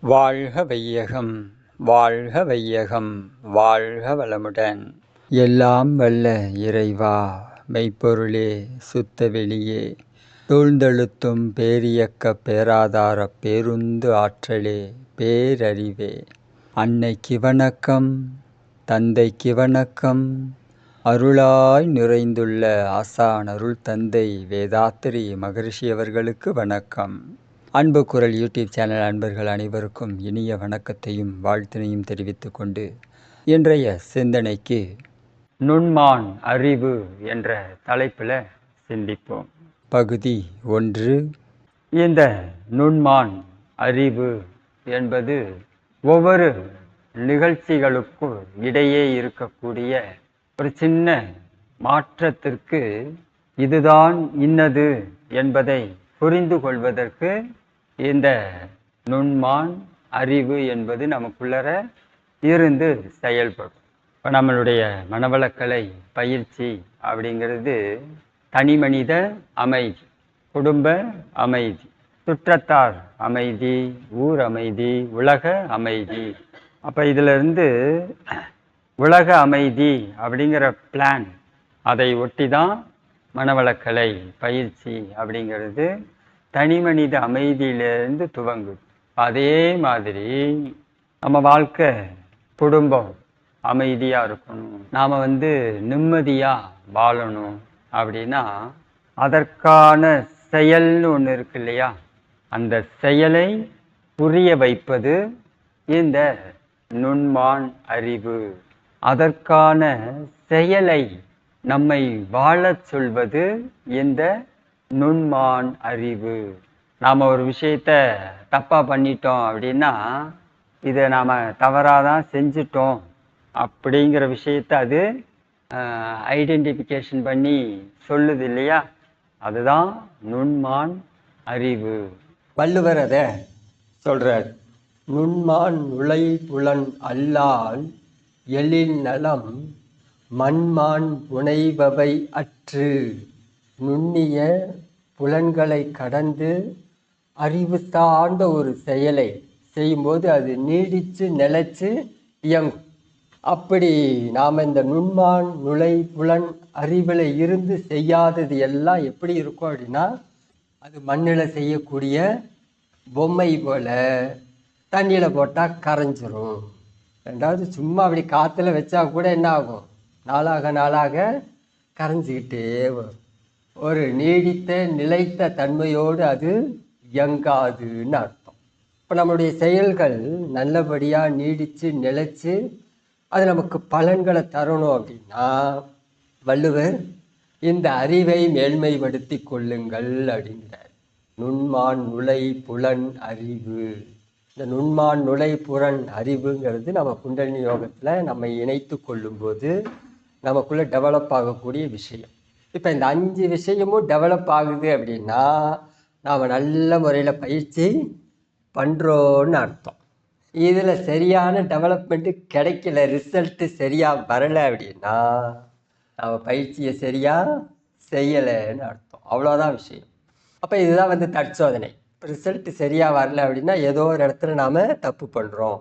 வாழ்க வையகம் வாழ்க வையகம் வாழ்க வளமுடன். எல்லாம் வல்ல இறைவா மெய்ப்பொருளே சுத்த வெளியே. தூழ்ந்தெழுத்தும் பேரியக்க பேராதார பேருந்து ஆற்றலே பேரறிவே. அன்னைக்கு வணக்கம் தந்தைக்கு வணக்கம். அருளாய் நிறைந்துள்ள ஆசான் அருள் தந்தை வேதாத்திரி மகரிஷி அவர்களுக்கு வணக்கம். அன்பு குரல் யூடியூப் சேனல் அன்பர்கள் அனைவருக்கும் இனிய வணக்கத்தையும் வாழ்த்தினையும் தெரிவித்து கொண்டு இன்றைய சிந்தனைக்கு நுண்மான் அறிவு என்ற தலைப்பில் சிந்திப்போம். பகுதி ஒன்று. இந்த நுண்மான் அறிவு என்பது ஒவ்வொரு நிகழ்ச்சிகளுக்கும் இடையே இருக்கக்கூடிய ஒரு சின்ன மாற்றத்திற்கு இதுதான் இன்னது என்பதை புரிந்து கொள்வதற்கு இந்த நுண்மான் அறிவு என்பது நமக்குள்ளர இருந்து செயல்படும். இப்போ நம்மளுடைய மனவளக்கலை பயிற்சி அப்படிங்கிறது தனி மனித அமைதி குடும்ப அமைதி சுற்றத்தார் அமைதி ஊர் அமைதி உலக அமைதி. அப்போ இதிலிருந்து உலக அமைதி அப்படிங்கிற பிளான் அதை ஒட்டி தான் மனவளக்கலை பயிற்சி அப்படிங்கிறது தனி மனித அமைதியிலிருந்து துவங்குது அதே மாதிரி நம்ம வாழ்க்கை குடும்பம் அமைதியாக இருக்கணும். நாம் வந்து நிம்மதியாக வாழணும் அப்படின்னா அதற்கான செயல்னு ஒன்று இருக்கு இல்லையா? அந்த செயலை புரிய வைப்பது இந்த நுண்மான் அறிவு. அதற்கான செயலை நம்மை வாழச் சொல்வது இந்த நுண்மான் அறிவு. நாம் ஒரு விஷயத்த தப்பாக பண்ணிட்டோம் அப்படின்னா இதை நாம் தவறாக தான் செஞ்சிட்டோம் அப்படிங்கிற விஷயத்த அது ஐடென்டிஃபிகேஷன் பண்ணி சொல்லுது இல்லையா? அதுதான் நுண்மான் அறிவு. வள்ளுவர் அதை சொல்கிறார் நுண்மான் நுழை புலன் அல்லால் எழில் நலம் மண்மான் புனைபவை அற்று. நுண்ணிய புலன்களை கடந்து அறிவு சார்ந்த ஒரு செயலை செய்யும்போது அது நீடித்து நிலைச்சு இயங்கும். அப்படி நாம் இந்த நுண்மான் நுழை புலன் அறிவில் இருந்து செய்யாதது எல்லாம் எப்படி இருக்கும் அப்படின்னா அது மண்ணில் செய்யக்கூடிய பொம்மை போல் தண்ணியில் போட்டால் கரைஞ்சிரும். ரெண்டாவது சும்மா அப்படி காற்றுல வச்சா கூட என்ன ஆகும்? நாளாக நாளாக கரைஞ்சிக்கிட்டே வரும். ஒரு நீடித்த நிலைத்த தன்மையோடு அது இயங்காதுன்னு அர்த்தம். இப்போ நம்மளுடைய செயல்கள் நல்லபடியாக நீடித்து நிலைச்சு அது நமக்கு பலன்களை தரணும் அப்படின்னா வள்ளுவர் இந்த அறிவை மேன்மைப்படுத்தி கொள்ளுங்கள் அப்படிங்கிறார். நுண்மான் நுழை புலன் அறிவு. இந்த நுண்மான் நுழை புறன் அறிவுங்கிறது நம்ம குண்டலினி யோகத்தில் நம்ம இணைத்து கொள்ளும்போது நமக்குள்ளே டெவலப் ஆகக்கூடிய விஷயம். இப்போ இந்த அஞ்சு விஷயமும் டெவலப் ஆகுது அப்படின்னா நாம் நல்ல முறையில் பயிற்சி பண்ணுறோன்னு அர்த்தம். இதில் சரியான டெவலப்மெண்ட்டு கிடைக்கல ரிசல்ட்டு சரியாக வரலை அப்படின்னா நம்ம பயிற்சியை சரியாக செய்யலைன்னு அர்த்தம். அவ்வளோதான் விஷயம். அப்போ இதுதான் வந்து தற்சோதனை. ரிசல்ட்டு சரியாக வரல அப்படின்னா ஏதோ ஒரு இடத்துல நாம் தப்பு பண்ணுறோம்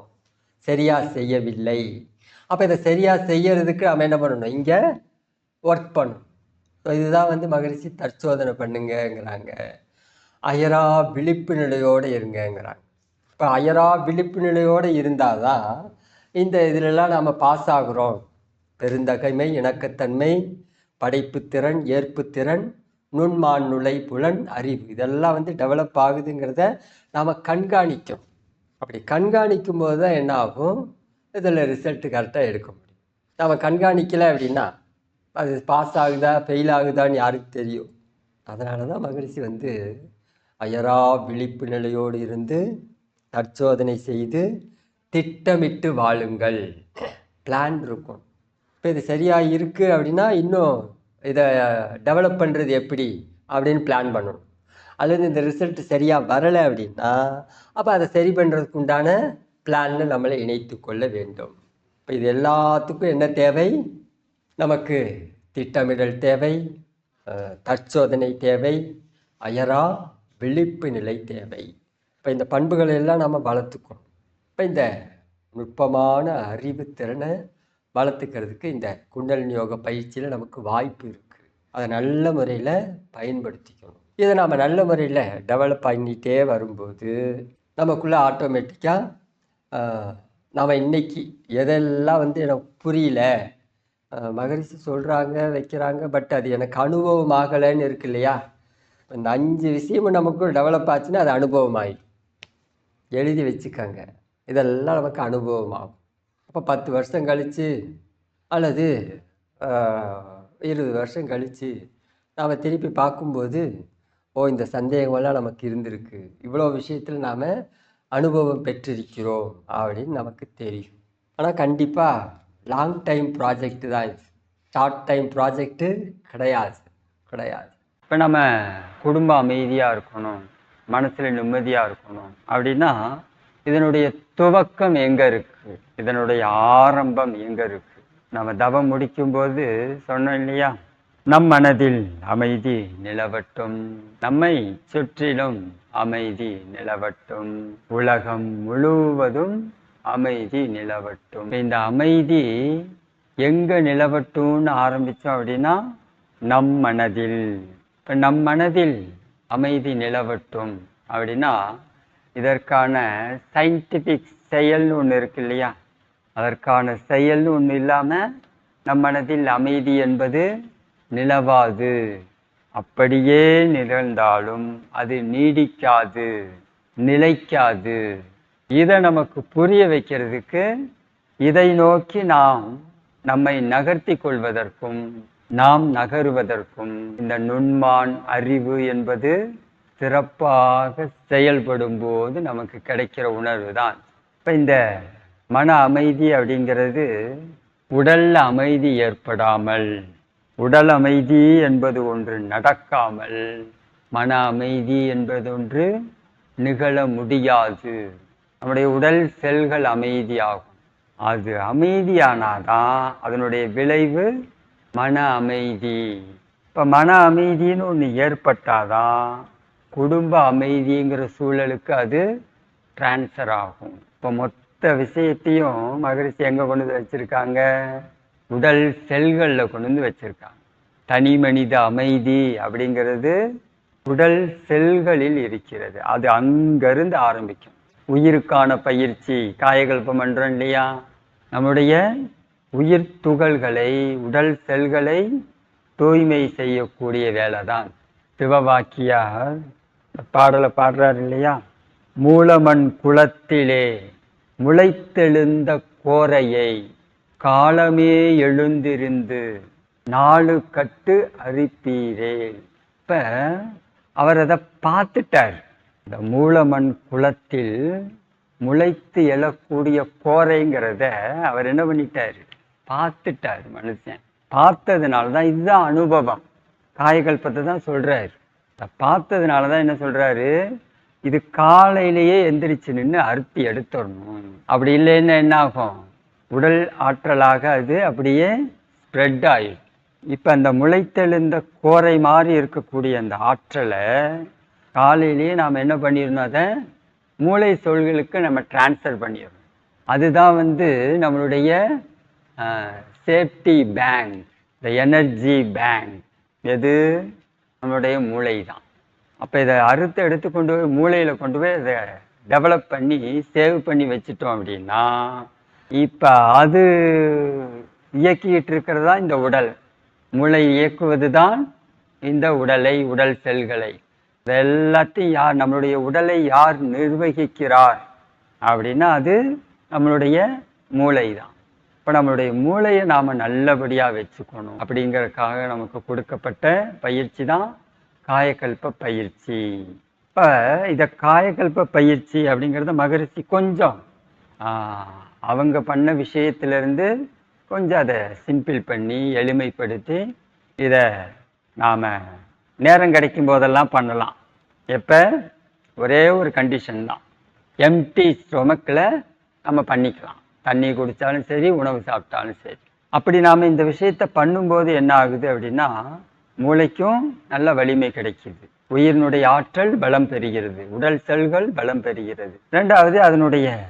சரியாக செய்யவில்லை. அப்போ இதை சரியாக செய்யறதுக்கு நம்ம என்ன பண்ணணும்? இங்கே ஒர்க் பண்ணணும். இதுதான் வந்து மகிழ்ச்சி தற்சோதனை பண்ணுங்கங்கிறாங்க. அயரா விழிப்பு நிலையோடு இருங்கங்கிறாங்க. இப்போ அயரா விழிப்பு நிலையோடு இருந்தால் தான் இந்த இதிலெல்லாம் நாம் பாஸ் ஆகுறோம். பெருந்தகைமை இணக்கத்தன்மை படைப்புத்திறன் ஏற்புத்திறன் நுண்மான் நுழை புலன் அறிவு இதெல்லாம் வந்து டெவலப் ஆகுதுங்கிறத நாம் கண்காணிக்கும். அப்படி கண்காணிக்கும் போது தான் என்ன ஆகும் இதில் ரிசல்ட்டு கரெக்டாக எடுக்க முடியும். நம்ம கண்காணிக்கலை அப்படின்னா அது பாஸ் ஆகுதா ஃபெயில் ஆகுதான்னு யாருக்கு தெரியும். அதனால தான் மகிழ்ச்சி வந்து அயரா விழிப்பு நிலையோடு இருந்து தற்சோதனை செய்து திட்டமிட்டு வாழுங்கள். பிளான் இருக்கும். இப்போ இது சரியாக இருக்குது அப்படின்னா இன்னும் இதை டெவலப் பண்ணுறது எப்படி அப்படின்னு பிளான் பண்ணணும். அல்லது இந்த ரிசல்ட் சரியாக வரலை அப்படின்னா அப்போ அதை சரி பண்ணுறதுக்கு உண்டான பிளான்னு நம்மளை இணைத்து கொள்ள வேண்டும். இப்போ இது எல்லாத்துக்கும் என்ன தேவை? நமக்கு திட்டமிடல் தேவை தற்சோதனை தேவை அயரா விழிப்பு நிலை தேவை. இப்போ இந்த பண்புகளை எல்லாம் நம்ம வளர்த்துக்கணும். இப்போ இந்த நுட்பமான அறிவு திறனை வளர்த்துக்கிறதுக்கு இந்த குண்டலின் யோக பயிற்சியில் நமக்கு வாய்ப்பு இருக்குது அதை நல்ல முறையில் பயன்படுத்திக்கணும். இதை நாம் நல்ல முறையில் டெவலப் பண்ணிகிட்டே வரும்போது நமக்குள்ளே ஆட்டோமேட்டிக்காக நாம் இன்னைக்கு எதெல்லாம் வந்து எனக்கு புரியல மகரிஷி சொல்கிறாங்க வைக்கிறாங்க பட் அது எனக்கு அனுபவம் ஆகலைன்னு இருக்கு இல்லையா? இந்த அஞ்சு விஷயமும் நமக்கு டெவலப் ஆச்சுன்னா அது அனுபவம் ஆகி எழுதி வச்சுக்கோங்க. இதெல்லாம் நமக்கு அனுபவம் ஆகும். அப்போ பத்து வருஷம் கழித்து அல்லது இருபது வருஷம் கழித்து நாம் திருப்பி பார்க்கும்போது ஓ இந்த சந்தேகமெல்லாம் நமக்கு இருந்திருக்கு. இவ்வளோ விஷயத்தில் நாம் அனுபவம் பெற்றிருக்கிறோம் அப்படின்னு நமக்கு தெரியும். ஆனால் கண்டிப்பாக லாங் டைம் ப்ராஜெக்ட் தான் இது. ஷார்ட் டைம் ப்ராஜெக்ட்டு கிடையாது. கிடையாது. இப்போ நம்ம குடும்ப அமைதியாக இருக்கணும் மனசில் நிம்மதியாக இருக்கணும் அப்படின்னா இதனுடைய துவக்கம் எங்கே இருக்குது இதனுடைய ஆரம்பம் எங்கே இருக்குது நம்ம தவம் முடிக்கும்போது சொன்னோம் இல்லையா? நம் மனதில் அமைதி நிலவட்டும். நம்மை சுற்றிலும் அமைதி நிலவட்டும். உலகம் முழுவதும் அமைதி நிலவட்டும். இந்த அமைதி எங்க நிலவட்டும்னு ஆரம்பிச்சோம் அப்படின்னா நம் மனதில். இப்ப நம் மனதில் அமைதி நிலவட்டும் அப்படின்னா இதற்கான சயின்டிபிக் செயல்னு ஒன்று இருக்கு இல்லையா? அதற்கான செயல்னு ஒன்று இல்லாம நம் மனதில் அமைதி என்பது நிலவாது. அப்படியே நிகழ்ந்தாலும் அது நீடிக்காது நிலைக்காது. இதை நமக்கு புரிய வைக்கிறதுக்கு இதை நோக்கி நாம் நம்மை நகர்த்தி கொள்வதற்கும் நாம் நகருவதற்கும் இந்த நுண்மான் அறிவு என்பது சிறப்பாக செயல்படும் போது நமக்கு கிடைக்கிற உணர்வு தான் இப்போ இந்த மன அமைதி அப்படிங்கிறது உடல் அமைதி ஏற்படாமல் உடல் அமைதி என்பது ஒன்று நடக்காமல் மன அமைதி என்பது ஒன்று நிகழ முடியாது. நம்முடைய உடல் செல்கள் அமைதியாகும். அது அமைதியானாதான் அதனுடைய விளைவு மன அமைதி. இப்போ மன அமைதின்னு ஒன்று ஏற்பட்டாதான் குடும்ப அமைதிங்கிற சூழலுக்கு அது டிரான்ஸ்ஃபர் ஆகும். இப்போ மொத்த விஷயத்தையும் மகரிஷி எங்கே கொண்டு வந்து வச்சுருக்காங்க? உடல் செல்களில் கொண்டு வந்து வச்சுருக்காங்க. தனி மனித அமைதி அப்படிங்கிறது உடல் செல்களில் இருக்கிறது. அது அங்கிருந்து ஆரம்பிக்கும். உயிருக்கான பயிற்சி காயகல்பம் பண்றோம் இல்லையா? நம்முடைய உயிர் துகள்களை உடல் செல்களை தூய்மை செய்யக்கூடிய வேலை தான் சிவவாக்கியார் பாடலை பாடுறார் இல்லையா? மூலமண் குளத்திலே முளைத்தெழுந்த கோரையை காலமே எழுந்திருந்து நாலு கட்டு அரிப்பீரே. இப்ப அவர் அதை பார்த்துட்டார். இந்த மூலமண் குளத்தில் முளைத்து எழக்கூடிய கோரைங்கிறத அவர் என்ன பண்ணிட்டாரு? பார்த்துட்டார் மனுஷன். பார்த்ததுனால தான் இதுதான் அனுபவம். காயகல்பத்தை தான் சொல்றாரு. பார்த்ததுனால தான் என்ன சொல்றாரு? இது காலையிலேயே எந்திரிச்சு நின்று அறுத்தி எடுத்துடணும். அப்படி இல்லைன்னா என்ன ஆகும் உடல் ஆற்றலாக அது அப்படியே ஸ்ப்ரெட் ஆயிடும். இப்போ அந்த முளைத்தெழுந்த கோரை மாதிரி இருக்கக்கூடிய அந்த ஆற்றலை காலையிலேயே நாம் என்ன பண்ணிடணும் அதை? மூளை சொல்களுக்கு நம்ம டிரான்ஸ்ஃபர் பண்ணிடணும். அதுதான் வந்து நம்மளுடைய சேஃப்டி பேங்க் இந்த எனர்ஜி பேங்க் எது? நம்மளுடைய மூளை தான். அப்போ இதை அறுத்து எடுத்து கொண்டு போய் மூளையில் கொண்டு போய் இதை டெவலப் பண்ணி சேவ் பண்ணி வச்சுட்டோம் அப்படின்னா இப்போ அது இயக்கிட்டு இருக்கிறது தான் இந்த உடல். மூளை இயக்குவது தான் இந்த உடலை உடல் செல்களை. எல்லாத்தையும் யார் நம்மளுடைய உடலை யார் நிர்வகிக்கிறார்? அப்படின்னா அது நம்மளுடைய மூளை தான் இப்போ நம்மளுடைய மூளையை நாம் நல்லபடியாக வச்சுக்கணும். அப்படிங்கறதுக்காக நமக்கு கொடுக்கப்பட்ட பயிற்சி தான் காயக்கல்ப பயிற்சி. இப்போ இதை காயக்கல்ப பயிற்சி அப்படிங்கிறத மகரிஷி கொஞ்சம் ஆஹ், அவங்க பண்ண விஷயத்திலிருந்து கொஞ்சம் அதை சிம்பிள் பண்ணி எளிமைப்படுத்தி இதை நாம் நேரம் கிடைக்கும் போதெல்லாம் பண்ணலாம். எப்போ? ஒரே ஒரு கண்டிஷன் தான். எம்டி ஸ்டொமக்கில் நம்ம பண்ணிக்கலாம். தண்ணி குடித்தாலும் சரி உணவு சாப்பிட்டாலும் சரி. அப்படி நாம் இந்த விஷயத்தை பண்ணும்போது என்ன ஆகுது அப்படின்னா மூளைக்கும் நல்ல வலிமை கிடைக்கிது. உயிரினுடைய ஆற்றல் பலம் பெறுகிறது. உடல் செல்கள் பலம் பெறுகிறது. ரெண்டாவது அதனுடைய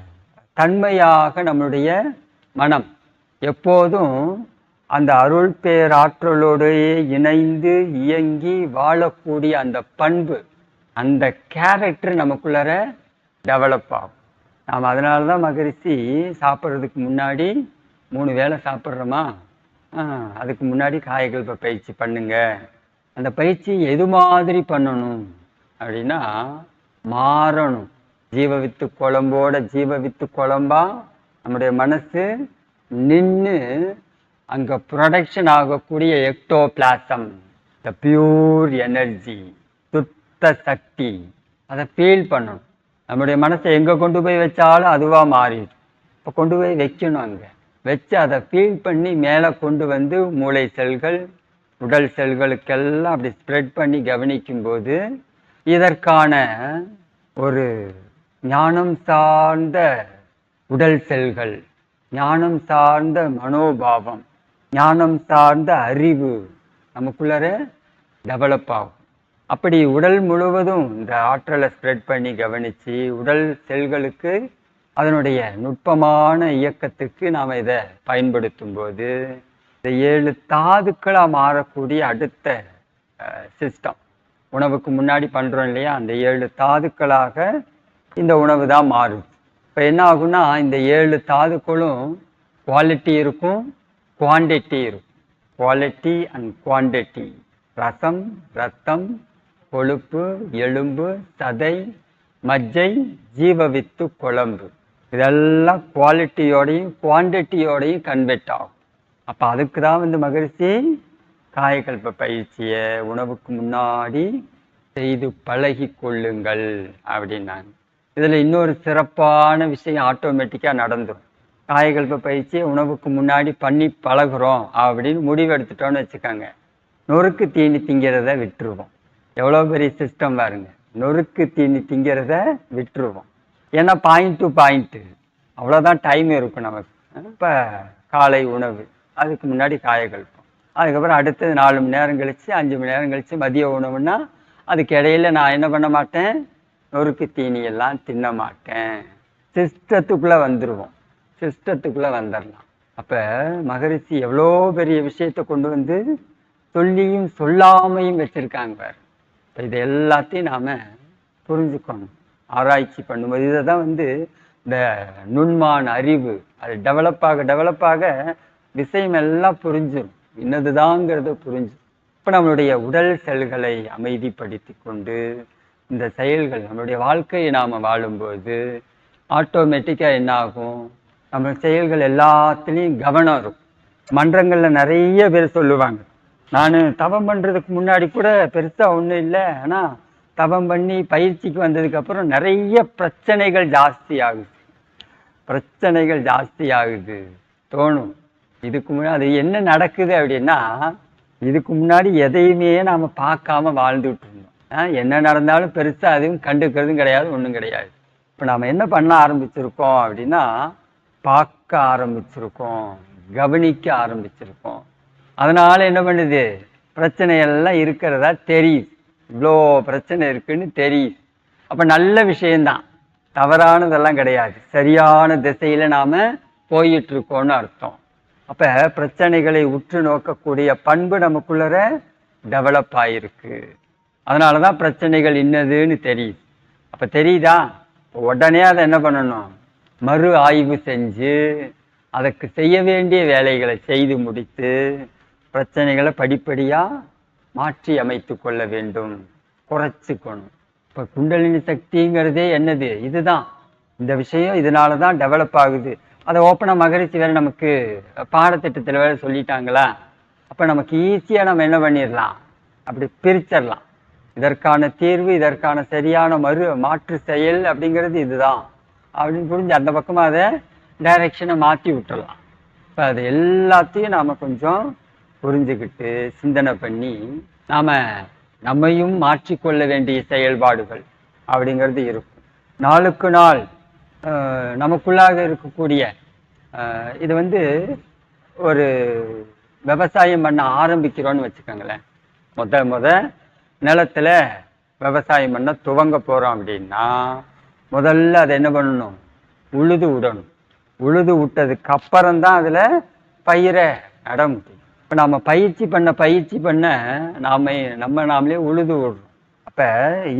தன்மையாக நம்முடைய மனம் எப்போதும் அந்த அருள் பேராற்றலோடையே இணைந்து இயங்கி வாழக்கூடிய அந்த பண்பு அந்த கேரக்டர் நமக்குள்ளார டெவலப் ஆகும். நாம் அதனால தான் மகரிஷி சாப்பிட்றதுக்கு முன்னாடி மூணு வேளை சாப்பிட்றோமா? ஆ, அதுக்கு முன்னாடி காயகல்ப பயிற்சி பண்ணுங்க. அந்த பயிற்சி எது மாதிரி பண்ணணும் அப்படின்னா மாறணும். ஜீவ வித்து குழம்போட ஜீவ வித்து குழம்பா நம்முடைய மனசு நின்று அங்கே ப்ரொடக்ஷன் ஆகக்கூடிய எக்டோபிளாசம் த பியூர் எனர்ஜி சுத்த சக்தி அதை ஃபீல் பண்ணணும். நம்முடைய மனசை எங்கே கொண்டு போய் வச்சாலும் அதுவாக மாறிடும். இப்போ கொண்டு போய் வைக்கணும் அங்கே. வச்சு அதை ஃபீல் பண்ணி மேலே கொண்டு வந்து மூளை செல்கள் உடல் செல்களுக்கெல்லாம் அப்படி ஸ்ப்ரெட் பண்ணி கவனிக்கும்போது இதற்கான ஒரு ஞானம் சார்ந்த உடல் செல்கள் ஞானம் சார்ந்த மனோபாவம் ஞானம் சார்ந்த அறிவு நமக்குள்ளார டெவலப் ஆகும். அப்படி உடல் முழுவதும் இந்த ஆற்றலை ஸ்ப்ரெட் பண்ணி கவனித்து உடல் செல்களுக்கு அதனுடைய நுட்பமான இயக்கத்துக்கு நாம் இதை பயன்படுத்தும் போது இந்த ஏழு தாதுக்களாக மாறக்கூடிய அடுத்த சிஸ்டம் உணவுக்கு முன்னாடி பண்ணுறோம் இல்லையா? அந்த ஏழு தாதுக்களாக இந்த உணவு தான் மாறும். இப்போ என்ன ஆகும்னா இந்த ஏழு தாதுக்களும் குவாலிட்டி இருக்கும் குவாண்டிட்டி இருக்கும் குவாலிட்டி அண்ட் குவான்டிட்டி ரசம் ரத்தம் கொழுப்பு எலும்பு சதை மஜ்ஜை ஜீவவித்து குழம்பு. இதெல்லாம் குவாலிட்டியோடையும் குவான்டிட்டியோடையும் கன்வெர்ட் ஆகும். அப்போ அதுக்கு தான் வந்து மகிழ்ச்சி காயக்கல்ப பயிற்சியை உணவுக்கு முன்னாடி செய்து பழகி கொள்ளுங்கள் அப்படின்னாங்க. இதில் இன்னொரு சிறப்பான விஷயம் ஆட்டோமேட்டிக்காக நடந்துடும் காயகல்ப பயிற்சியை உணவுக்கு முன்னாடி பண்ணி பழகுறோம் அப்படின்னு முடிவெடுத்துட்டோம்னு வச்சுக்கோங்க. நொறுக்கு தீனி திங்கிறத விட்டுருவோம். எவ்வளோ பெரிய சிஸ்டம் பாருங்க. நொறுக்கு தீனி திங்கிறத விட்டுருவோம். ஏன்னா பாயிண்ட் டு பாயிண்ட்டு அவ்வளோதான் டைம் இருக்கும் நமக்கு. இப்போ காலை உணவு. அதுக்கு முன்னாடி காயகல்பம் அதுக்கப்புறம் அடுத்தது நாலு மணி நேரம் கழிச்சு அஞ்சு மணி நேரம் கழிச்சு மதிய உணவுன்னா அதுக்கு இடையில நான் என்ன பண்ண மாட்டேன்? நொறுக்கு தீனி எல்லாம் தின்ன மாட்டேன். சிஸ்டத்துக்குள்ளே வந்துடுவோம் சிஸ்டத்துக்குள்ளே வந்துடலாம் அப்போ மகரிஷி எவ்வளோ பெரிய விஷயத்தை கொண்டு வந்து சொல்லியும் சொல்லாமையும் வச்சுருக்காங்க பாரு. இப்போ இது எல்லாத்தையும் நாம் புரிஞ்சுக்கணும். ஆராய்ச்சி பண்ணும்போது இதை தான் வந்து இந்த நுண்மான் அறிவு அது டெவலப் ஆக டெவலப் ஆக விஷயம் எல்லாம் புரிஞ்சிடும் இன்னதுதாங்கிறத புரிஞ்சிடும் இப்போ நம்மளுடைய உடல் செல்களை அமைதிப்படுத்தி கொண்டு இந்த செயல்கள் நம்மளுடைய வாழ்க்கையை நாம் வாழும்போது ஆட்டோமேட்டிக்காக என்ன ஆகும் நம்ம செயல்கள் எல்லாத்துலேயும் கவனம் இருக்கும் மன்றங்களில் நிறைய பேர் சொல்லுவாங்க. நான் தவம் பண்ணுறதுக்கு முன்னாடி கூட பெருசாக ஒன்றும் இல்லை. ஆனால் தவம் பண்ணி பயிற்சிக்கு வந்ததுக்கப்புறம் நிறைய பிரச்சனைகள் ஜாஸ்தி ஆகுது. பிரச்சனைகள் ஜாஸ்தி ஆகுது. தோணும் இதுக்கு முன்னாடி அது என்ன நடக்குது அப்படின்னா இதுக்கு முன்னாடி எதையுமே நாம் பார்க்காம வாழ்ந்துட்டு இருந்தோம். என்ன நடந்தாலும் பெருசாக அதுவும் கண்டுக்கிறதும் கிடையாது ஒன்றும் கிடையாது. இப்போ நாம் என்ன பண்ண ஆரம்பிச்சிருக்கோம் அப்படின்னா பார்க்க ஆரம்பிச்சிருக்கோம் கவனிக்க ஆரம்பிச்சிருக்கோம். அதனால் என்ன பண்ணுது? பிரச்சனை எல்லாம் இருக்கிறதா தெரியுது. இவ்வளோ பிரச்சனை இருக்குன்னு தெரியுது. அப்போ நல்ல விஷயந்தான் தவறானதெல்லாம் கிடையாது. சரியான திசையில் நாம் போயிட்டுருக்கோன்னு அர்த்தம். அப்போ பிரச்சனைகளை உற்று நோக்கக்கூடிய பண்பு நமக்குள்ளர டெவலப் ஆகிருக்கு அதனால தான் பிரச்சனைகள் இன்னதுன்னு தெரியுது. அப்போ தெரியுதா? உடனே அதை என்ன பண்ணணும்? மறு ஆய்வு செஞ்சு அதற்கு செய்ய வேண்டிய வேலைகளை செய்து முடித்து பிரச்சனைகளை படிப்படியாக மாற்றி அமைத்து கொள்ள வேண்டும். குறைச்சிக்கணும். இப்போ குண்டலினி சக்திங்கிறதே என்னது? இதுதான். இந்த விஷயம் இதனால தான் டெவலப் ஆகுது. அதை ஓப்பனாக மகரிஷி வேற நமக்கு பாடத்திட்டத்தில் வேற சொல்லிட்டாங்களா? அப்போ நமக்கு ஈஸியாக நம்ம என்ன பண்ணிடலாம் அப்படி பிரிச்சிடலாம் இதற்கான தீர்வு இதற்கான சரியான மறு மாற்று செயல் அப்படிங்கிறது இதுதான். அப்படின்னு புரிஞ்சு அந்த பக்கமாக அதை டைரக்ஷனை மாற்றி விட்டுறலாம். இப்போ அது எல்லாத்தையும் நாம் கொஞ்சம் புரிஞ்சுக்கிட்டு சிந்தனை பண்ணி நாம் நம்மையும் மாற்றிக்கொள்ள வேண்டிய செயல்பாடுகள் அப்படிங்கிறது இருக்கும். நாளுக்கு நாள் நமக்குள்ளாக இருக்கக்கூடிய இது வந்து ஒரு விவசாயம் பண்ண ஆரம்பிக்கிறோன்னு வச்சுக்கோங்களேன். முத முத நிலத்துல விவசாயம் பண்ண துவங்க போகிறோம் அப்படின்னா முதல்ல அதை என்ன பண்ணணும்? உழுது விடணும். உழுது விட்டதுக்கு அப்புறம் தான் அதில் பயிரை நட முடியும் இப்போ நாம் பயிற்சி பண்ண பயிற்சி பண்ண நாம நம்ம நாமளே உழுது விடுறோம். அப்போ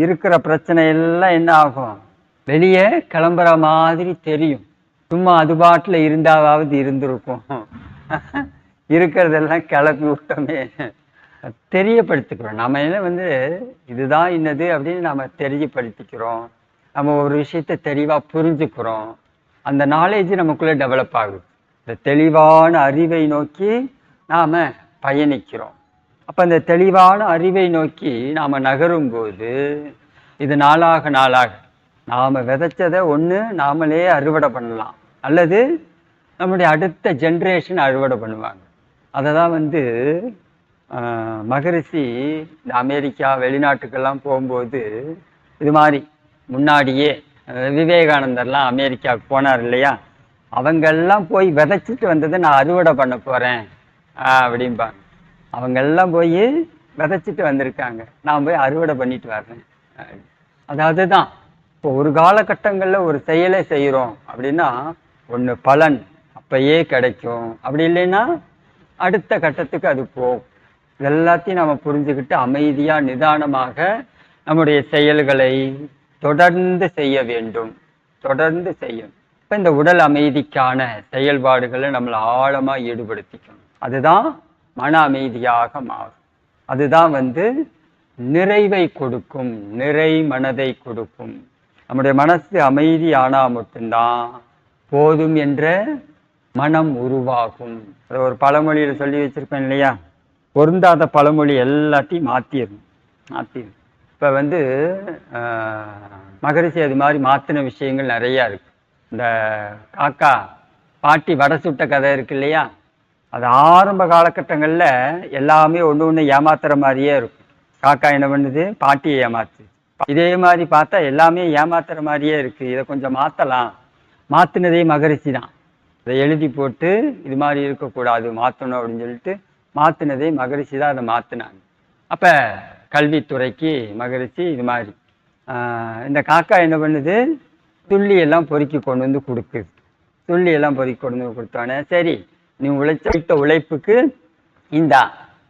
இருக்கிற பிரச்சனை எல்லாம் என்ன ஆகும்? வெளியே கிளம்புற மாதிரி தெரியும். சும்மா அது பாட்டில் இருந்தாவது இருந்திருக்கும். இருக்கிறதெல்லாம் கிளப்பி விட்டோமே. தெரியப்படுத்திக்கிறோம். நம்ம என்ன வந்து இதுதான் இன்னது அப்படின்னு நாம் தெரியப்படுத்திக்கிறோம். நம்ம ஒரு விஷயத்தை தெளிவாக புரிஞ்சுக்கிறோம். அந்த நாலேஜ் நமக்குள்ளே டெவலப் ஆகுது. இந்த தெளிவான அறிவை நோக்கி நாம் பயணிக்கிறோம். அப்போ அந்த தெளிவான அறிவை நோக்கி நாம் நகரும்போது இது நாளாக நாளாக நாம் விதைச்சதை ஒன்று நாமளே அறுவடை பண்ணலாம். அல்லது நம்முடைய அடுத்த ஜென்ரேஷன் அறுவடை பண்ணுவாங்க. அதை தான் வந்து மகரிஷி இந்த அமெரிக்கா வெளிநாட்டுக்கெல்லாம் போகும்போது இது மாதிரி முன்னாடியே விவேகானந்தர்லாம் அமெரிக்காவுக்கு போனார் இல்லையா? அவங்கெல்லாம் போய் விதைச்சிட்டு வந்ததை நான் அறுவடை பண்ண போகிறேன் அப்படிம்பாங்க. அவங்கெல்லாம் போய் விதைச்சிட்டு வந்திருக்காங்க. நான் போய் அறுவடை பண்ணிட்டு வர்றேன். அதாவது தான் இப்போ ஒரு காலகட்டங்களில் ஒரு செயலை செய்கிறோம் அப்படின்னா ஒன்று பலன் அப்பயே கிடைக்கும். அப்படி இல்லைன்னா அடுத்த கட்டத்துக்கு அது போகும். எல்லாத்தையும் நம்ம புரிஞ்சுக்கிட்டு அமைதியாக நிதானமாக நம்முடைய செயல்களை தொடர்ந்து செய்ய வேண்டும். தொடர்ந்து செய்யும். இப்போ இந்த உடல் அமைதிக்கான செயல்பாடுகளை நம்மளை ஆழமாக ஈடுபடுத்திக்கணும். அதுதான் மன அமைதியாக மாறும். அதுதான் வந்து நிறைவை கொடுக்கும் நிறை மனதை கொடுக்கும். நம்முடைய மனசு அமைதியானா மட்டும்தான் போதும் என்ற மனம் உருவாகும். அது ஒரு பழமொழியில சொல்லி வச்சிருப்பேன் இல்லையா? பொருந்தாத பழமொழி எல்லாத்தையும் மாத்திடணும் மாத்திடணும் இப்போ வந்து ஆஹ், மகரிஷி அது மாதிரி மாத்தின விஷயங்கள் நிறையா இருக்கு. இந்த காக்கா பாட்டி வடை சுட்ட கதை இருக்கு இல்லையா? அது ஆரம்ப காலகட்டங்களில் எல்லாமே ஒன்று ஒன்று ஏமாத்துற மாதிரியே இருக்கும். காக்கா என்ன பண்ணுது? பாட்டியை ஏமாத்து இதே மாதிரி பார்த்தா எல்லாமே ஏமாத்துற மாதிரியே இருக்கு. இதை கொஞ்சம் மாற்றலாம் மாற்றினதே மகரிஷி தான். இதை எழுதி போட்டு இது மாதிரி இருக்கக்கூடாது மாற்றணும் அப்படின்னு சொல்லிட்டு மாற்றினதே மகரிஷி தான் அதை மாற்றினாங்க அப்போ கல்வித்துறைக்கு மகிழ்ச்சி இது மாதிரி. ஆஹ் இந்த காக்கா என்ன பண்ணுது? துள்ளி எல்லாம் பொறுக்கி கொண்டு வந்து கொடுக்குது துள்ளி எல்லாம் பொறுக்கி கொண்டு வந்து கொடுத்தோடனே சரி நீ உழைச்ச உழைப்புக்கு இந்தா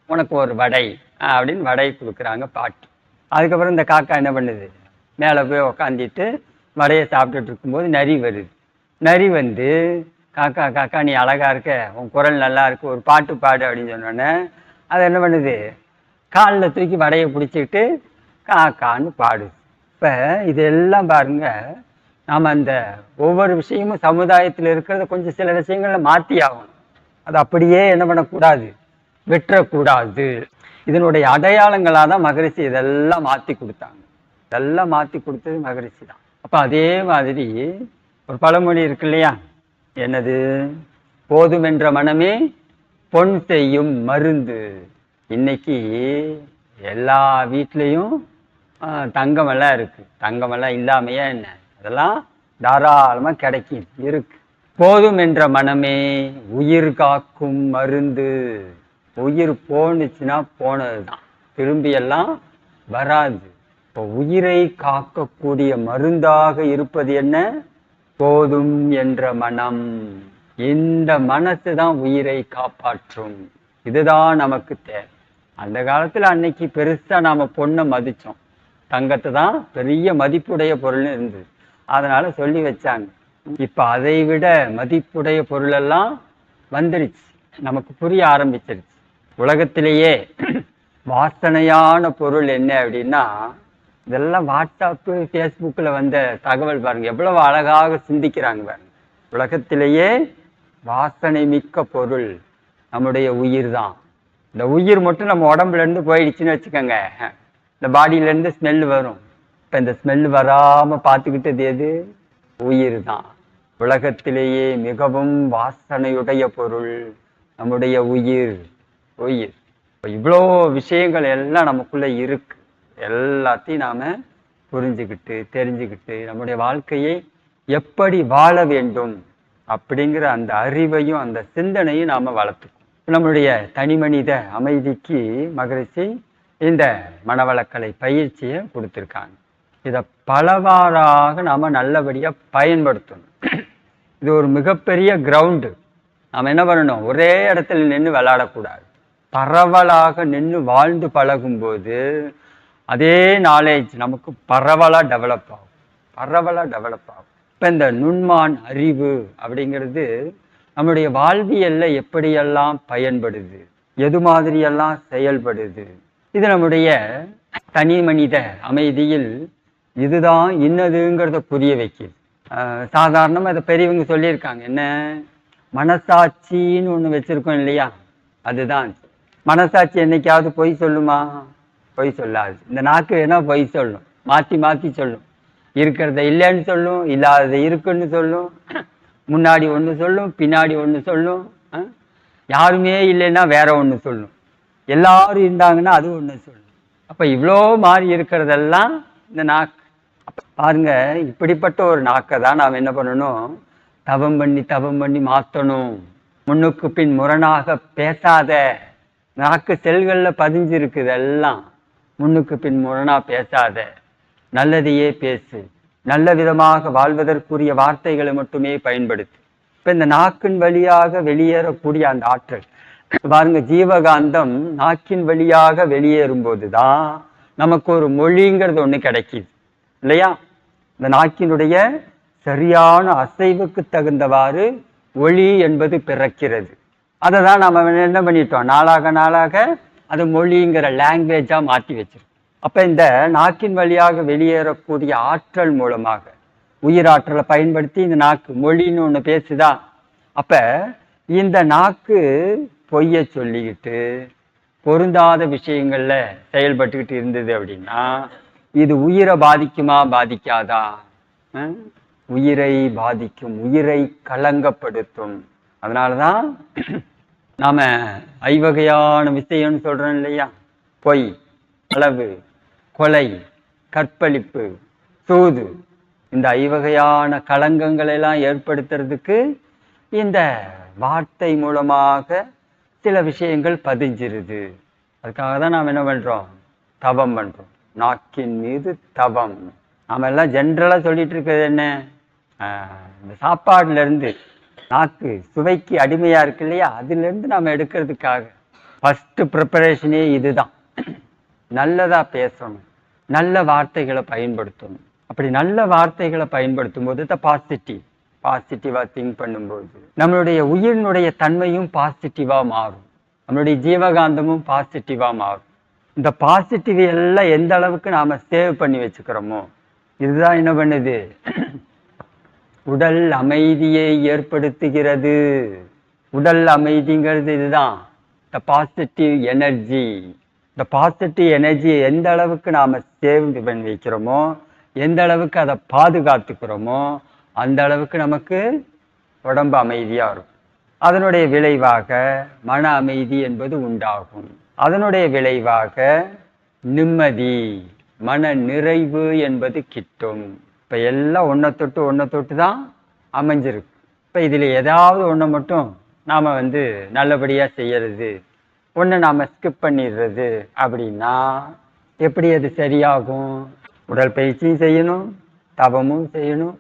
உனக்கு ஒரு வடை அப்படின்னு வடை கொடுக்குறாங்க பாட்டு. அதுக்கப்புறம் இந்த காக்கா என்ன பண்ணுது? மேலே போய் உக்காந்துட்டு வடையை சாப்பிட்டுட்டு இருக்கும்போது நரி வருது. நரி வந்து காக்கா காக்கா நீ அழகா இருக்க உன் குரல் நல்லா இருக்கு ஒரு பாட்டு பாடு அப்படின்னு சொன்னோன்னே அது என்ன பண்ணுது? காலில் தூக்கி வடையை பிடிச்சிக்கிட்டு காக்கான்னு பாடு. இப்போ இதெல்லாம் பாருங்க நாம் அந்த ஒவ்வொரு விஷயமும் சமுதாயத்தில் இருக்கிறத கொஞ்சம் சில விஷயங்களில் மாற்றி ஆகணும். அது அப்படியே என்ன பண்ணக்கூடாது? வெற்றக்கூடாது இதனுடைய அடையாளங்களாக தான் மகரிஷி இதெல்லாம் மாற்றி கொடுத்தாங்க. இதெல்லாம் மாற்றி கொடுத்தது மகரிஷி தான். அப்போ அதே மாதிரி ஒரு பழமொழி இருக்கு இல்லையா? என்னது? போதுமென்ற மனமே பொன் செய்யும் மருந்து. இன்னைக்கு எல்லா வீட்லேயும் தங்கமெல்லாம் இருக்கு. தங்கமெல்லாம் இல்லாமையா என்ன? அதெல்லாம் தாராளமாக கிடைக்கும். இருக்கு. போதும் என்ற மனமே உயிர் காக்கும் மருந்து. உயிர் போணுச்சுன்னா போனது தான் திரும்பியெல்லாம் வராது. இப்போ உயிரை காக்கக்கூடிய மருந்தாக இருப்பது என்ன? போதும் என்ற மனம். இந்த மனசு தான் உயிரை காப்பாற்றும். இதுதான் நமக்கு தேவை. அந்த காலத்துல அன்னைக்கு பெருசா நாம பொண்ணை மதித்தோம் தங்கத்தை தான் பெரிய மதிப்புடைய பொருள்னு இருந்தது. அதனால சொல்லி வச்சாங்க. இப்போ அதை விட மதிப்புடைய பொருள் எல்லாம் வந்துருச்சு. நமக்கு புரிய ஆரம்பிச்சிருச்சு. உலகத்திலேயே வாசனையான பொருள் என்ன அப்படின்னா இதெல்லாம் வாட்ஸ்அப்பு ஃபேஸ்புக்கில் வந்த தகவல் பாருங்க. எவ்வளவு அழகாக சிந்திக்கிறாங்க பாருங்க. உலகத்திலேயே வாசனை மிக்க பொருள் நம்முடைய உயிர் தான். இந்த உயிர் மட்டும் நம்ம உடம்புல இருந்து போயிடுச்சுன்னு வச்சுக்கோங்க. இந்த பாடியில இருந்து ஸ்மெல் வரும். இப்போ இந்த ஸ்மெல் வராம பார்த்துக்கிட்டது எது? உயிர் தான் உலகத்திலேயே மிகவும் வாசனையுடைய பொருள் நம்முடைய உயிர் உயிர். இப்போ இவ்வளோ விஷயங்கள் எல்லாம் நமக்குள்ள இருக்கு. எல்லாத்தையும் நாம புரிஞ்சுக்கிட்டு தெரிஞ்சுக்கிட்டு நம்முடைய வாழ்க்கையை எப்படி வாழ வேண்டும் அப்படிங்கிற அந்த அறிவையும் அந்த சிந்தனையும் நாம வளர்த்துக்கணும். நம்மளுடைய தனிமனித அமைதிக்கு மகரிஷி இந்த மனவளக்கலை பயிற்சியை கொடுத்துருக்காங்க. இதை பலவாறாக நாம நல்லபடியா பயன்படுத்தணும். இது ஒரு மிகப்பெரிய கிரவுண்டு நாம் என்ன பண்ணணும்? ஒரே இடத்துல நின்று விளையாடக்கூடாது. பரவலாக நின்று வாழ்ந்து பழகும்போது அதே நாலேஜ் நமக்கு பரவலாக டெவலப் ஆகும். பரவலாக டெவலப் ஆகும். இப்போ இந்த நுண்மான் அறிவு அப்படிங்கிறது நம்முடைய வாழ்வியல்ல எப்படியெல்லாம் பயன்படுது? எது மாதிரியெல்லாம் செயல்படுது? இது நம்முடைய தனி மனித அமைதியில் இதுதான் இன்னதுங்கிறத புரிய வைக்குது. சாதாரணமாக அதை பெரியவங்க சொல்லியிருக்காங்க. என்ன? மனசாட்சின்னு ஒன்று வச்சுருக்கோம் இல்லையா? அதுதான். மனசாட்சி என்னைக்காவது பொய் சொல்லுமா? பொய் சொல்லாது. இந்த நாக்கு வேணா பொய் சொல்லும். மாற்றி மாற்றி சொல்லும். இருக்கிறத இல்லைன்னு சொல்லும் இல்லாததை இருக்குன்னு சொல்லும். முன்னாடி ஒன்று சொல்லும் பின்னாடி ஒன்று சொல்லும் யாருமே இல்லைன்னா வேற ஒன்று சொல்லும். எல்லாரும் இருந்தாங்கன்னா அது ஒன்று சொல்லும். அப்போ இவ்வளோ மாறி இருக்கிறதெல்லாம் இந்த நாக்கு பாருங்க இப்படிப்பட்ட ஒரு நாக்கை தான் நாம் என்ன பண்ணணும்? தவம் பண்ணி தவம் பண்ணி மாற்றணும் முன்னுக்கு பின் முரணாக பேசாத நாக்கு செல்களில் பதிஞ்சிருக்குது எல்லாம் முன்னுக்கு பின் முரணாக பேசாத. நல்லதையே பேசு. நல்ல விதமாக வாழ்வதற்குரிய வார்த்தைகளை மட்டுமே பயன்படுத்து இப்போ இந்த நாக்கின் வழியாக வெளியேறக்கூடிய அந்த ஆற்றல் பாருங்க ஜீவகாந்தம் நாக்கின் வழியாக வெளியேறும் போதுதான் நமக்கு ஒரு மொழிங்கிறது ஒன்று கிடைக்கிது இல்லையா? இந்த நாக்கினுடைய சரியான அசைவுக்கு தகுந்தவாறு ஒளி என்பது பிறக்கிறது. அதை தான் நம்ம என்ன பண்ணிட்டோம்? நாளாக நாளாக அது மொழிங்கிற லாங்குவேஜாக மாற்றி வச்சிருக்கோம். அப்போ இந்த நாக்கின் வழியாக வெளியேறக்கூடிய ஆற்றல் மூலமாக உயிராற்றலை பயன்படுத்தி இந்த நாக்கு மொழின்னு ஒன்று பேசுதா? அப்போ இந்த நாக்கு பொய்யை சொல்லிக்கிட்டு பொருந்தாத விஷயங்கள்ல செயல்பட்டுக்கிட்டு இருந்தது அப்படின்னா இது உயிரை பாதிக்குமா பாதிக்காதா? உயிரை பாதிக்கும் உயிரை கலங்கப்படுத்தும். அதனால தான் நாம ஐவகையான விஷயம்னு சொல்றோம் இல்லையா? பொய் அளவு கொலை கற்பழிப்பு சூது இந்த ஐவகையான களங்கங்களை எல்லாம் ஏற்படுத்துறதுக்கு இந்த வார்த்தை மூலமாக சில விஷயங்கள் பதிஞ்சிருது. அதுக்காக தான் நாம் என்ன பண்ணுறோம் தபம் பண்ணுறோம் நாக்கின் மீது தபம் நாம் எல்லாம் ஜென்ரலாக சொல்லிட்டு இருக்கிறது என்ன? இந்த சாப்பாடுலேருந்து நாக்கு சுவைக்கு அடிமையாக இருக்கு இல்லையா? அதுலேருந்து நாம் எடுக்கிறதுக்காக. ஃபஸ்ட்டு ப்ரிப்பரேஷனே இதுதான். நல்லதாக பேசணும். நல்ல வார்த்தைகளை பயன்படுத்தணும். அப்படி நல்ல வார்த்தைகளை பயன்படுத்தும் போது த பாசிட்டிவ் பாசிட்டிவா திங்க் பண்ணும்போது நம்மளுடைய உயிரினுடைய தன்மையும் பாசிட்டிவா மாறும். நம்மளுடைய ஜீவகாந்தமும் பாசிட்டிவா மாறும். இந்த பாசிட்டிவ் எல்லாம் எந்த அளவுக்கு நாம சேவ் பண்ணி வச்சுக்கிறோமோ இதுதான் என்ன பண்ணுது? உடல் அமைதியை ஏற்படுத்துகிறது. உடல் அமைதிங்கிறது இதுதான். த பாசிட்டிவ் எனர்ஜி இந்த பாசிட்டிவ் எனர்ஜியை எந்த அளவுக்கு நாம் சேவ் பண்ணி வைக்கிறோமோ எந்த அளவுக்கு அதை பாதுகாத்துக்கிறோமோ அந்த அளவுக்கு நமக்கு உடம்பு அமைதியாக இருக்கும். அதனுடைய விளைவாக மன அமைதி என்பது உண்டாகும். அதனுடைய விளைவாக நிம்மதி மன நிறைவு என்பது கிட்டும். இப்போ எல்லாம் ஒன்றை தொட்டு ஒன்றை தொட்டு தான் அமைஞ்சிருக்கு. இப்போ இதில் ஏதாவது ஒன்றை மட்டும் நாம் வந்து நல்லபடியாக செய்யறது. ஒன்று நாம் ஸ்கிப் பண்ணிடுறது அப்படின்னா எப்படி அது சரியாகும்? உடற்பயிற்சியும் செய்யணும் தவமும் செய்யணும்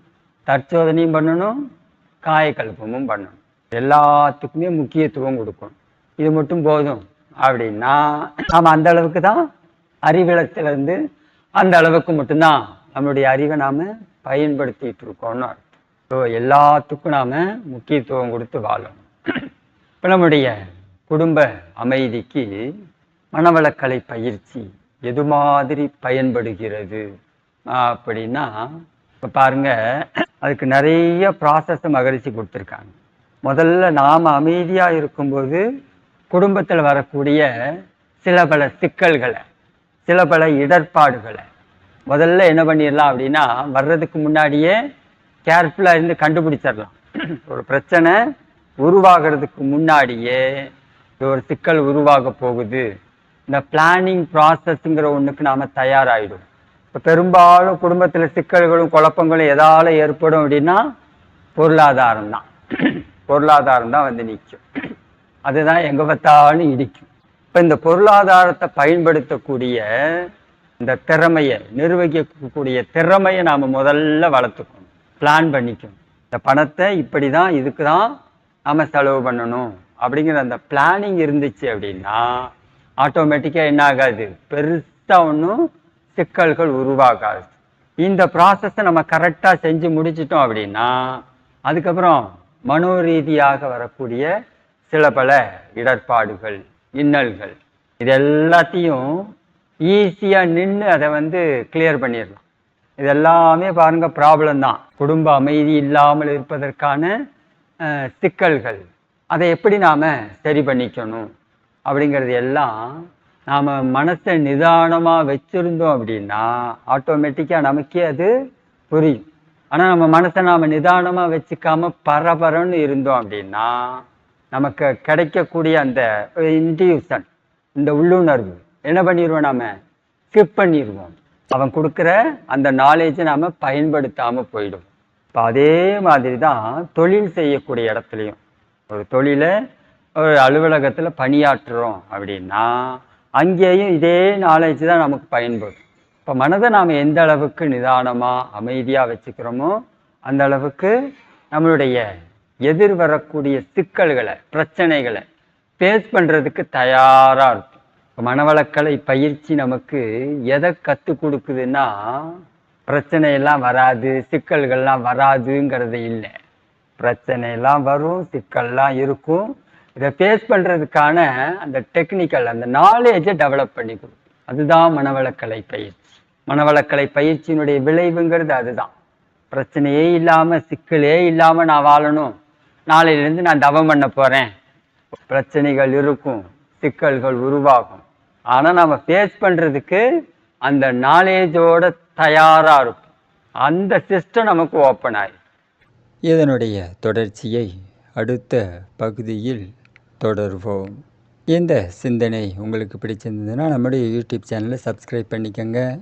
தற்சோதனையும் பண்ணணும் காயக்கல்பமும் பண்ணணும். எல்லாத்துக்குமே முக்கியத்துவம் கொடுக்கணும். இது மட்டும் போதும். அப்படின்னா நாம் அந்த அளவுக்கு தான் அறிவிலத்துல இருந்து அந்த அளவுக்கு மட்டும்தான் நம்மளுடைய அறிவை நாம் பயன்படுத்திட்டு இருக்கோம்னு அர்த்தம். ஸோ எல்லாத்துக்கும் நாம் முக்கியத்துவம் கொடுத்து வாழணும். இப்போ நம்முடைய குடும்ப அமைதிக்கு மனவளக்கலை பயிற்சி எது மாதிரி பயன்படுகிறது? அப்படின்னா இப்போ பாருங்க அதுக்கு நிறைய ப்ராசஸ் மகிழ்ச்சி கொடுத்துருக்காங்க. முதல்ல நாம் அமைதியாக இருக்கும்போது குடும்பத்தில் வரக்கூடிய சில பல சிக்கல்களை சில பல இடர்பாடுகளை முதல்ல என்ன பண்ணிடலாம் அப்படின்னா வர்றதுக்கு முன்னாடியே கேர்ஃபுல்லாக இருந்து கண்டுபிடிச்சிடலாம். ஒரு பிரச்சனை உருவாகிறதுக்கு முன்னாடியே ஒரு சிக்கல் உருவாக போகுது. இந்த பிளானிங் ப்ராசஸ்ங்கிற ஒன்றுக்கு நாம் தயாராகிடும் இப்போ பெரும்பாலும் குடும்பத்தில் சிக்கல்களும் குழப்பங்களும் எதால ஏற்படும் அப்படின்னா பொருளாதாரம் தான். பொருளாதாரம் தான் வந்து நிற்கும் அதுதான் எங்கே பார்த்தாலும் இடிக்கும். இப்போ இந்த பொருளாதாரத்தை பயன்படுத்தக்கூடிய இந்த திறமையை நிர்வகிக்கக்கூடிய திறமையை நாம் முதல்ல வளர்த்துக்கணும். பிளான் பண்ணிக்கணும். இந்த பணத்தை இப்படி தான் இதுக்கு தான் நம்ம செலவு பண்ணணும். அப்படிங்கிற அந்த பிளானிங் இருந்துச்சு அப்படின்னா ஆட்டோமேட்டிக்காக என்ன ஆகாது பெருசாக ஒன்றும் சிக்கல்கள் உருவாகாது. இந்த ப்ராசஸை நம்ம கரெக்டாக செஞ்சு முடிச்சிட்டோம் அப்படின்னா அதுக்கப்புறம் மனோரீதியாக வரக்கூடிய சில பல இடர்பாடுகள் இன்னல்கள் இது எல்லாத்தையும் ஈஸியாக நின்று அதை வந்து கிளியர் பண்ணிடலாம். இது எல்லாமே பாருங்க ப்ராப்ளம் தான். குடும்ப அமைதி இல்லாமல் இருப்பதற்கான சிக்கல்கள். அதை எப்படி நாம் சரி பண்ணிக்கணும் அப்படிங்கிறது எல்லாம் நாம் மனசை நிதானமாக வச்சுருந்தோம் அப்படின்னா ஆட்டோமேட்டிக்காக நமக்கே அது புரியும். ஆனால் நம்ம மனசை நாம் நிதானமாக வச்சுக்காம பரபரன்னு இருந்தோம் அப்படின்னா நமக்கு கிடைக்கக்கூடிய அந்த இன்டியூஷன் இந்த உள்ளுணர்வு என்ன பண்ணிடுவோம் நாம? ஸ்கிப் பண்ணிடுவோம் அவன் கொடுக்குற அந்த நாலேஜை நாம் பயன்படுத்தாமல் போயிடும் இப்போ அதே மாதிரி தான் தொழில் செய்யக்கூடிய இடத்துலையும். ஒரு தொழிலை ஒரு அலுவலகத்தில் பணியாற்றுறோம் அப்படின்னா அங்கேயும் இதே நாலேஜ் தான் நமக்கு பயன்படும். இப்போ மனதை நாம் எந்த அளவுக்கு நிதானமாக அமைதியாக வச்சுக்கிறோமோ அந்த அளவுக்கு நம்மளுடைய எதிர் வரக்கூடிய சிக்கல்களை பிரச்சனைகளை ஃபேஸ் பண்ணுறதுக்கு தயாராக இருக்கும். இப்போ மனவளக்கலை பயிற்சி நமக்கு எதை கற்றுக் கொடுக்குதுன்னா பிரச்சனையெல்லாம் வராது சிக்கல்கள்லாம் வராதுங்கிறது இல்லை. பிரச்சனையெல்லாம் வரும் சிக்கல்லாம் இருக்கும். இதை ஃபேஸ் பண்ணுறதுக்கான அந்த டெக்னிக்கல் அந்த நாலேஜை டெவலப் பண்ணி கொடுக்கும் அதுதான் மனவளக்கலை பயிற்சி. மனவளக்கலை பயிற்சியினுடைய விளைவுங்கிறது அதுதான். பிரச்சனையே இல்லாமல் சிக்கலே இல்லாமல் நான் வாழணும். நாளையிலேருந்து நான் தவம் பண்ண போகிறேன் பிரச்சனைகள் இருக்கும் சிக்கல்கள் உருவாகும். ஆனால் நம்ம ஃபேஸ் பண்ணுறதுக்கு அந்த நாலேஜோட தயாராக இருக்கும் அந்த சிஸ்டம் நமக்கு ஓப்பன் ஆகி இதனுடைய தொடர்ச்சியை அடுத்த பகுதியில் தொடர்வோம். இந்த சிந்தனை உங்களுக்கு பிடிச்சிருந்ததுன்னா நம்முடைய யூடியூப் சேனலை சப்ஸ்கிரைப் பண்ணிக்கோங்க.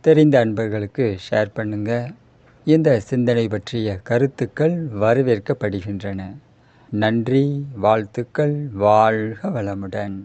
தெரிந்த அன்பர்களுக்கு ஷேர் பண்ணுங்கள் இந்த சிந்தனை பற்றிய கருத்துக்கள் வரவேற்கப்படுகின்றன. நன்றி வாழ்த்துக்கள் வாழ்க வளமுடன்.